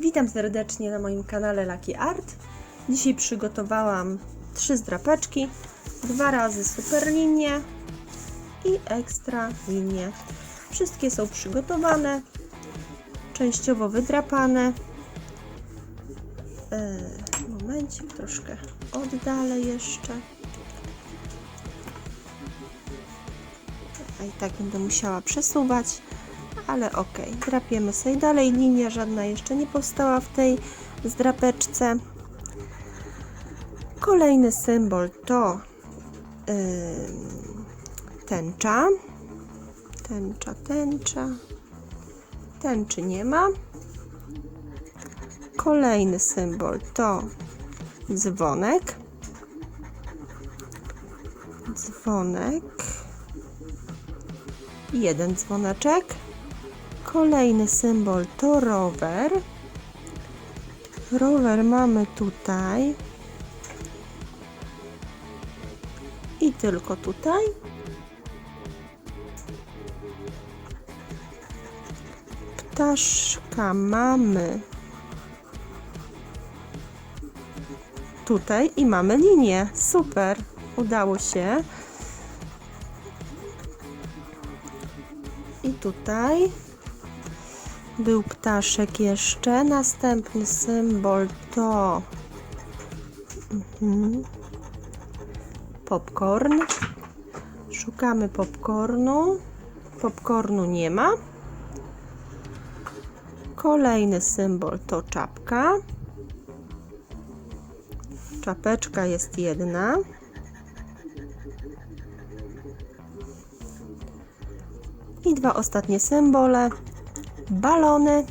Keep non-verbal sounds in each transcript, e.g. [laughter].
Witam serdecznie na moim kanale Lucky Art. Dzisiaj przygotowałam trzy zdrapeczki, dwa razy super linie i ekstra linie. Wszystkie są przygotowane, częściowo wydrapane. E, momencik, troszkę oddalę jeszcze. A i tak będę musiała przesuwać ale ok, drapiemy sobie dalej, linia żadna jeszcze nie powstała w tej zdrapeczce. Kolejny symbol to yy, tęcza, tęcza, tęcza, tęczy nie ma. Kolejny symbol to dzwonek, dzwonek, jeden dzwoneczek. Kolejny symbol to rower. Rower mamy tutaj. I tylko tutaj. Ptaszka mamy tutaj i mamy linię. Super, udało się. I tutaj był ptaszek jeszcze. Następny symbol to mhm. popcorn. Szukamy popcornu. Popcornu nie ma. Kolejny symbol to czapka. Czapeczka jest jedna. I dwa ostatnie symbole balony.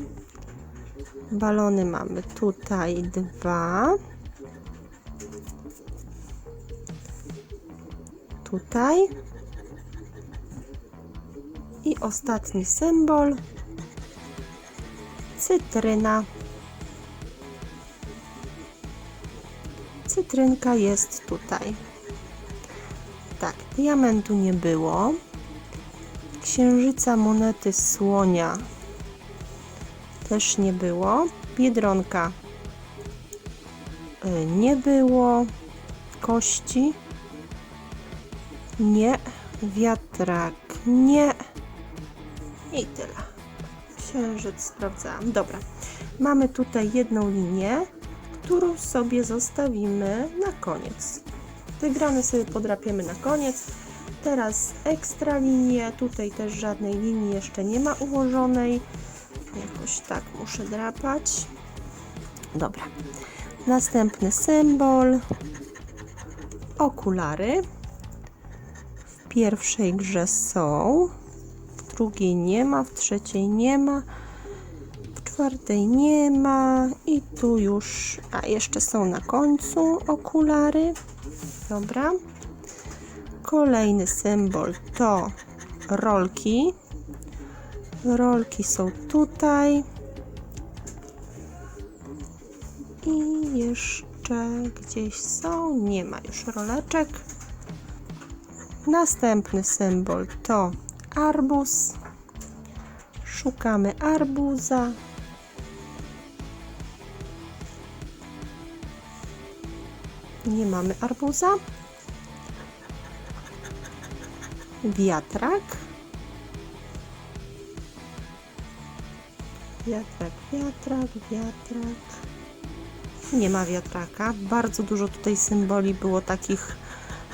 Balony mamy tutaj dwa. Tutaj. I ostatni symbol. Cytryna. Cytrynka jest tutaj. Tak, diamentu nie było. Księżyca monety słonia też nie było. Biedronka y, nie było. Kości nie. Wiatrak nie. I tyle. Księżyc sprawdzałam. Dobra. Mamy tutaj jedną linię, którą sobie zostawimy na koniec. Wygrane sobie podrapiemy na koniec. Teraz ekstra linie. Tutaj też żadnej linii jeszcze nie ma ułożonej. Jakoś tak muszę drapać. Dobra. Następny symbol. Okulary. W pierwszej grze są. W drugiej nie ma. W trzeciej nie ma. W czwartej nie ma. I tu już. A jeszcze są na końcu okulary. Dobra. Kolejny symbol to rolki. Rolki są tutaj. I jeszcze gdzieś są. Nie ma już roleczek. Następny symbol to arbuz. Szukamy arbuza. Nie mamy arbuza. Wiatrak. Wiatrak, wiatrak, wiatrak. Nie ma wiatraka. Bardzo dużo tutaj symboli było takich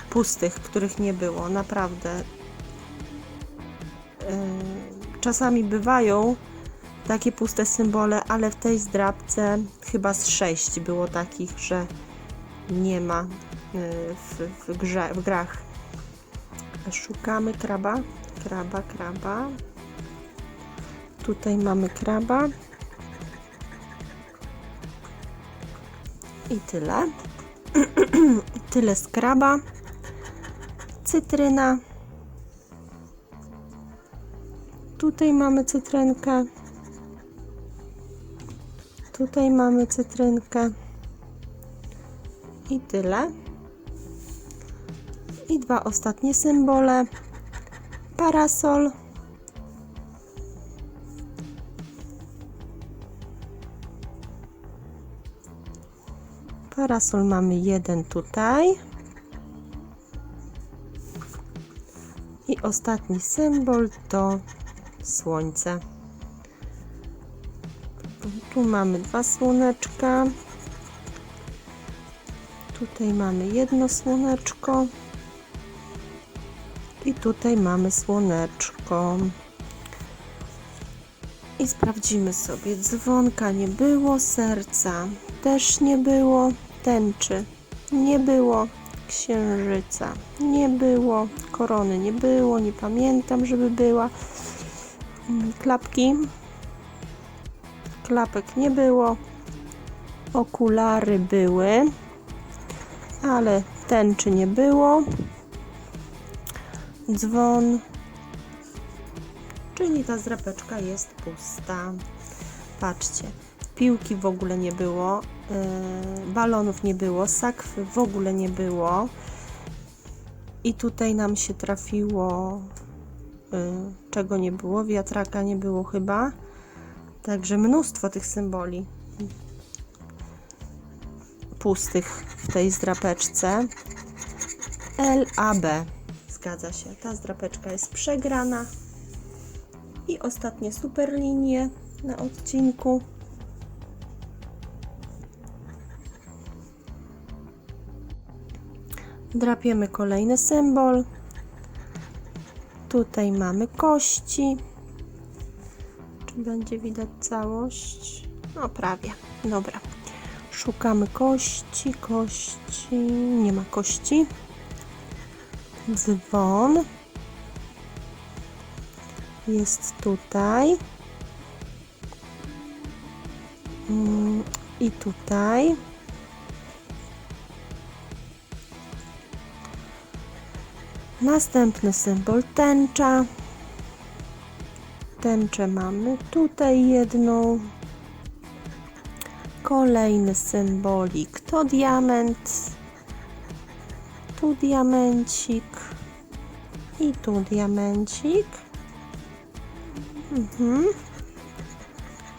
pustych, których nie było. Naprawdę. Yy, czasami bywają takie puste symbole, ale w tej zdrabce chyba z sześć było takich, że nie ma yy, w, w, grze, w grach. Szukamy kraba, kraba, kraba. Tutaj mamy kraba. I tyle. [clears throat] tyle z kraba. Cytryna. Tutaj mamy cytrynkę. Tutaj mamy cytrynkę. I tyle. I dwa ostatnie symbole. Parasol. Parasol mamy jeden tutaj. I ostatni symbol to słońce. Tu mamy dwa słoneczka. Tutaj mamy jedno słoneczko. I tutaj mamy słoneczko. I sprawdzimy sobie. Dzwonka nie było, serca też nie było, tęczy nie było, księżyca nie było, korony nie było, nie pamiętam, żeby była. Mm, Klapki. Klapek nie było. Okulary były, ale tęczy nie było. Dzwon, czyli ta zrapeczka jest pusta. Patrzcie, piłki w ogóle nie było, balonów nie było, sakwy w ogóle nie było. I tutaj nam się trafiło, yy, czego nie było, wiatraka nie było chyba. Także mnóstwo tych symboli pustych w tej zdrapeczce. LAB. Zgadza się. Ta zdrapeczka jest przegrana. I ostatnie super linie na odcinku. Drapiemy kolejny symbol. Tutaj mamy kości. Czy będzie widać całość? No prawie. Dobra. Szukamy kości, kości. Nie ma kości. Dzwon jest tutaj. Mm, I tutaj. Następny symbol tęcza. Tęczę mamy tutaj jedną. Kolejny symbolik to diament. Tu diamencik. I tu diamencik. Mhm.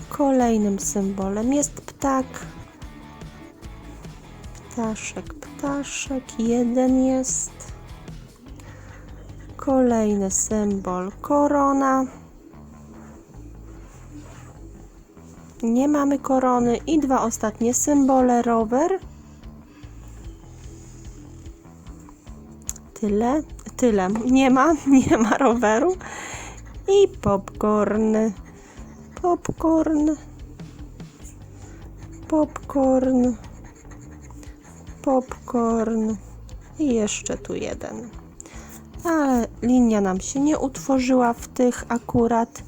Kolejnym symbolem jest ptak. Ptaszek, ptaszek, jeden jest. Kolejny symbol korona. Nie mamy korony i dwa ostatnie symbole rower. Tyle, tyle. Nie ma, [laughs] nie ma roweru. I popcorn. Popcorn. Popcorn. Popcorn. I jeszcze tu jeden. Ale linia nam się nie utworzyła w tych akurat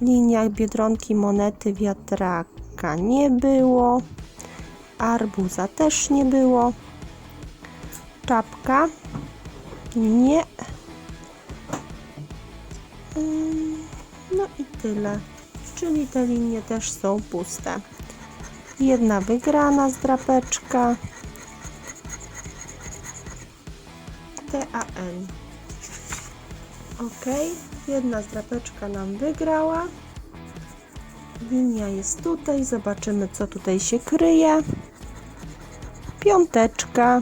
liniach biedronki, monety, wiatraka nie było. Arbuza też nie było. Czapka nie. No i tyle. Czyli te linie też są puste. Jedna wygrana zdrapeczka. TAN. Ok, jedna zdrapeczka nam wygrała. Linia jest tutaj. Zobaczymy, co tutaj się kryje. Piąteczka.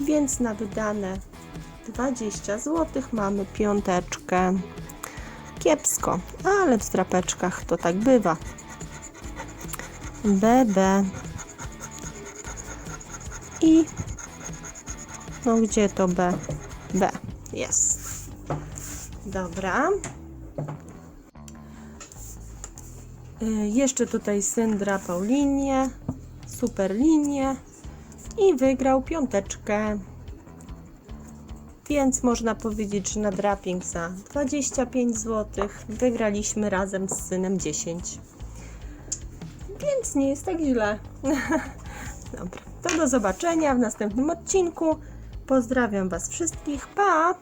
Więc na wydane 20 zł mamy piąteczkę. Kiepsko, ale w strapeczkach to tak bywa. BB. I no gdzie to B? B. Jest. Dobra. Y, Jeszcze tutaj syn drapał linię, super linię i wygrał piąteczkę. Więc można powiedzieć, że na draping za 25 zł wygraliśmy razem z synem 10. Więc nie jest tak źle. [laughs] Dobra, to do zobaczenia w następnym odcinku. Pozdrawiam Was wszystkich. Pa!